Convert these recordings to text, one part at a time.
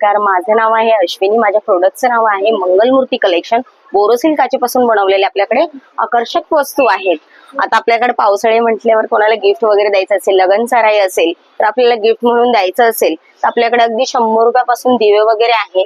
नमस्कार. माझं नाव आहे अश्विनी. माझ्या प्रोडक्टचं नाव आहे मंगलमूर्ती कलेक्शन बोरोसिल काचेपासून बनवलेले आपल्याकडे आकर्षक वस्तू आहेत. आता आपल्याकडे पावसाळे म्हटल्यावर कोणाला गिफ्ट वगैरे द्यायचं असेल लग्न सराई असेल तर आपल्याला गिफ्ट म्हणून द्यायचं असेल तर आपल्याकडे अगदी शंभर रुपयापासून दिवे वगैरे आहे.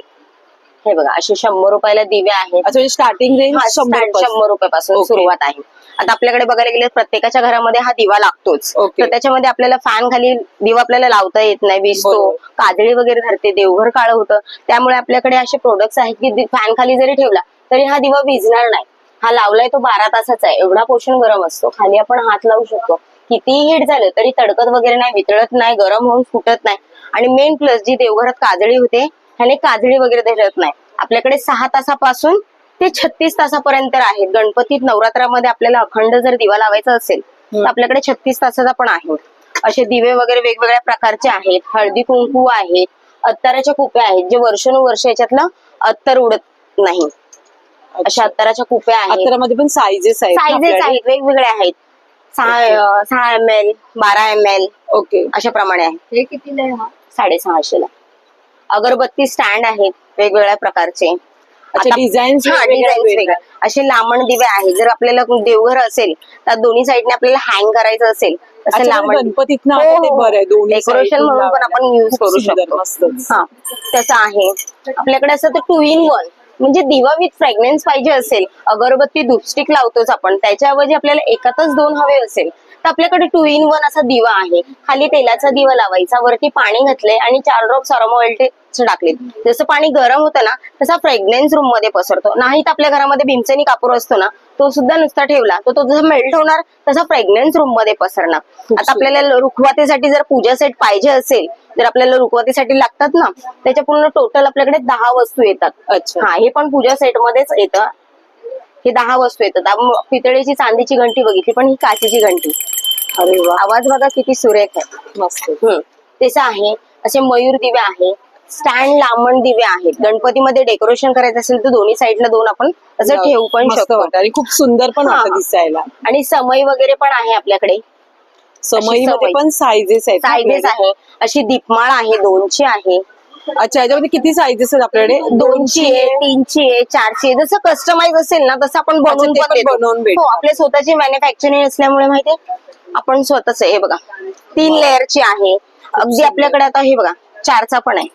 हे बघा असे शंभर रुपयाला दिवे आहेत. म्हणजे स्टार्टिंग रेंज शंभर रुपयापासून. सुरुवात आहे. आता आपल्याकडे बघायला गेले प्रत्येकाच्या घरामध्ये हा दिवा लागतोच. तर त्याच्यामध्ये आपल्याला फॅन खाली दिवा आपल्याला लावता येत नाही विजतो. काजळी वगैरे धरते देवघर काळ होतं. त्यामुळे आपल्याकडे असे प्रोडक्ट्स आहेत की फॅन खाली जरी ठेवला तरी हा दिवा विझणार नाही. हा लावलाय तो बारा तासाचा आहे. एवढा पोषण गरम असतो. खाली आपण हात लावू शकतो. कितीही हीट झालं तरी तडकत वगैरे नाही वितळत नाही गरम होऊन फुटत नाही. आणि मेन प्लस जी देवघरात काजळी होते ह्याने काजळी वगैरे धरत नाही. आपल्याकडे सहा तासापासून ते छत्तीस तासापर्यंत आहेत. गणपतीत नवरात्रामध्ये आपल्याला अखंड जर दिवा लावायचा असेल तर आपल्याकडे छत्तीस तासाचा पण आहे. असे दिवे वगैरे वेगवेगळ्या प्रकारचे आहेत. हळदी कुंकू आहेत अत्तराच्या कुप्या आहेत जे वर्षानुवर्ष याच्यातलं अत्तर उडत नाही. अशा अत्तराच्या कुप्या आहेत. अत्तरामध्ये पण साईजेस आहेत साईजेस. आहेत वेगवेगळे आहेत. सहा सहा एम एल बारा एम एल ओके. अशा प्रमाणे आहे हे कितीला आहे हा? साडेसहाशे ला अगरबत्ती स्टँड आहेत वेगवेगळ्या प्रकारचे. अच्छा हा डिझाईन्स असे लांबण दिवे आहेत. जर आपल्याला देवघर असेल तर दोन्ही साईडने आपल्याला हँग करायचं असेल तसं लांबण गणपतीत हो, ते हो. बरं आहे दोन्ही डेकोरेशन side म्हणून पण. आपण यूज खूप करू सुंदर, शकतो. मस्तच. हा तसं आहे. आपल्याकडे असं तर टू इन वन म्हणजे दिवा विथ फ्रेग्रन्स पाहिजे असेल अगरबत्ती धूपस्टिक लावतोच आपण. त्याच्याऐवजी आपल्याला एकातच दोन हवे असेल तर आपल्याकडे टू इन वन असा दिवा आहे. खाली तेलाचा दिवा लावायचा वरती पाणी घातलंय आणि चार ड्रॉप सरोमा ऑइल टाकले. जसं पाणी गरम होतं ना तसा फ्रेग्रन्स रूममध्ये पसरतो. नाही तर आपल्या घरामध्ये भीमसेनी कापूर असतो ना तो सुद्धा नुसता ठेवला. तर तो जसा मेल्ट होणार तसा फ्रेग्रन्स रूममध्ये पसरणार. आता आपल्याला रुखवातीसाठी जर पूजा सेट पाहिजे असेल जर आपल्याला रुखवातीसाठी लागतात ना त्याच्या पूर्ण टोटल आपल्याकडे दहा वस्तू येतात. अच्छा. हा हे पण पूजा सेट मध्येच येतं. हे दहा वस्तू येतात पितळेची चांदीची घंटी बघितली पण ही काचेची घंटी. अरे आवाज बघा किती सुरेख आहे. मस्त. तसं आहे असे मयूर दिवे आहे स्टँड लांबण दिवे आहेत. गणपतीमध्ये डेकोरेशन करायचं असेल तर दोन्ही साईडला दोन आपण असं ठेवू पण शकतो. आणि खूप सुंदर पण दिसायला. आणि समई वगैरे पण आहे आपल्याकडे. समई. पण आहेत साईजेस आपल्याकडे. आहे. अशी दीपमाळ आहे दोनची आहे. अच्छा याच्यामध्ये किती साईजेस आहेत आपल्याकडे? दोनची आहे तीनची आहे चारची आहे जसं कस्टमाइज असेल ना तसं आपण बनवून ते पण पण देतो. बनवून भेटतं. हो आपल्या स्वतःची मॅन्युफॅक्चरिंग असल्यामुळे माहितीये आपण स्वतःच हे बघा. तीन लेअरची आहे. अगदी आपल्याकडे आता हे बघा चारचा पण आहे.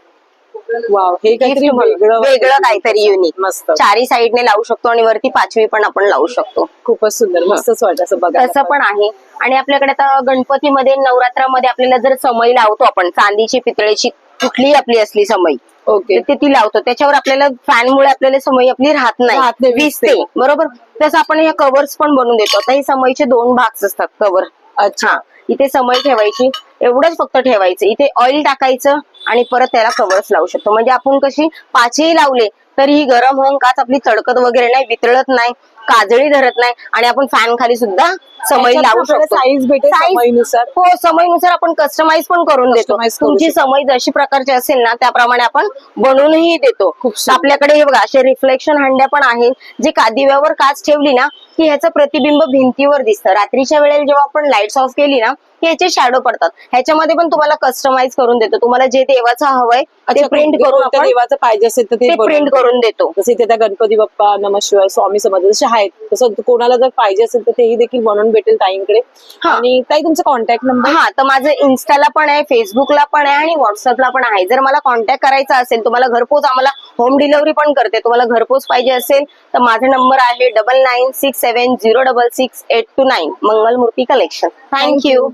वाव हे काहीतरी. वेगळं वेगळं काहीतरी युनिक मस्त. चारी साईडने लावू शकतो आणि वरती पाचवी पण आपण लावू शकतो. खूपच सुंदर मस्तच वाटत असं बघा तसं पण आहे. आणि आपल्याकडे आता गणपतीमध्ये नवरात्रामध्ये आपल्याला जर समई लावतो आपण चांदीची पितळेची कुठलीही आपली असली समई. ओके. तर ते ती लावतो. त्याच्यावर आपल्याला फॅन मुळे आपल्याला समई आपली राहत राहत नाही, नाही विजते बरोबर? तसं आपण ह्या कव्हर्स पण बनवून देतो. आता ही समईचे दोन भाग असतात कव्हर अच्छा. इथे समई ठेवायची एवढंच फक्त ठेवायचं. इथे ऑइल टाकायचं आणि परत त्याला कव्हर्स लावू शकतो. म्हणजे आपण कशी पाचही लावले तरी ही गरम होऊन काच आपली तडकत वगैरे नाही वितळत नाही काजळी धरत नाही आणि आपण फॅन खाली सुद्धा समई त्याच्यात लावू शकतो. size भेटेल समईनुसार? हो समईनुसार आपण कस्टमाइज पण करून देतो. तुमची. समई जशी प्रकारची असेल ना त्याप्रमाणे आपण बनवूनही देतो. आपल्याकडे हे बघा असे रिफ्लेक्शन हंड्या पण आहेत जे का दिव्यावर काच ठेवली ना की ह्याचं प्रतिबिंब भिंतीवर दिसतं. रात्रीच्या वेळेला जेव्हा आपण लाईट्स ऑफ केली ना की ह्याचे शॅडो पडतात. ह्याच्यामध्ये पण तुम्हाला कस्टमाइज करून देतो. तुम्हाला जे देवाचं हवंय ते प्रिंट करून देवाचं पाहिजे असेल तर ते प्रिंट करून देतो. जसे इथे त्या गणपती बाप्पा नमशिवाय स्वामी समर्थ जसे आहेत तसं कोणाला जर पाहिजे असेल तर तेही देखील बनवून भेटेल ताईंकडे. हा. आणि ताई तुमचा कॉन्टॅक्ट नंबर हा तर माझं इन्स्टाला पण आहे फेसबुकला पण आहे आणि व्हॉट्सअपला पण आहे. जर मला कॉन्टॅक्ट करायचा असेल तुम्हाला घरपोच आम्हाला होम डिलिव्हरी पण करते. तुम्हाला घरपोच पाहिजे असेल तर माझा नंबर आहे double nine six seven zero double six eight two nine Mangalmurti collection thank you